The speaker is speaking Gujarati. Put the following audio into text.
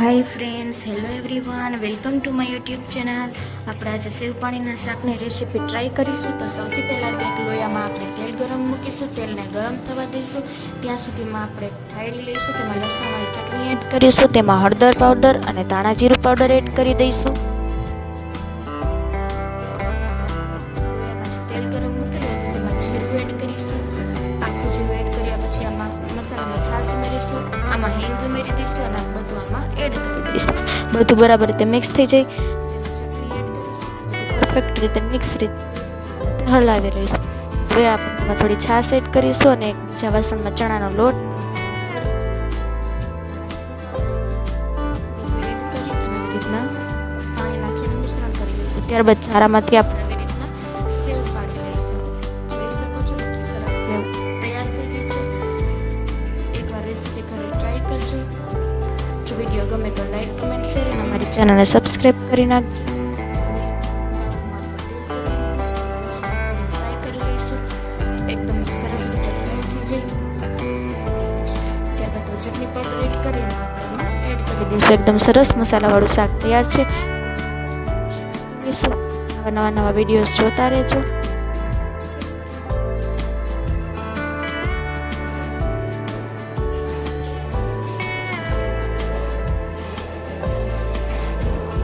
Hi friends hello everyone welcome to my YouTube channel આપણે આજે સેવ પાણીના શાકની રેસીપી ટ્રાય કરીશું. તો સૌથી પહેલાં તો એક લોયામાં આપણે તેલ ગરમ મૂકીશું. તેલને ગરમ થવા દઈશું. ત્યાં સુધીમાં આપણે થાળી લઈશું. તેમાં લસણવાળી ચટણી એડ કરીશું. તેમાં હળદર પાવડર અને ધાણા જીરું પાવડર એડ કરી દઈશું. છાશ આમાં હિંગ ઉમેરી દઈશું અને બધું આમાં એડ કરી દઈશું. બધું બરાબર રીતે મિક્સ થઈ જાય. ચટણી એડ કરીશું પરફેક્ટ રીતે મિક્સ રીતે હલાવી લઈશું. હવે આપણે થોડી છાશ એડ કરીશું અને બીજા વાસણમાં ચણાનો લોટ. ત્યારબાદ એડ કરી વીડિયો ગમે તો લાઈક કમેન્ટ શેર અને અમારી ચેનલને સબસ્ક્રાઈબ કરી નાખજો. એકદમ સરસ રીતે કરી દઈશું. એકદમ સરસ મસાલાવાળું શાક તૈયાર છે. નવા નવા વિડીયોઝ જોતા રહેજો.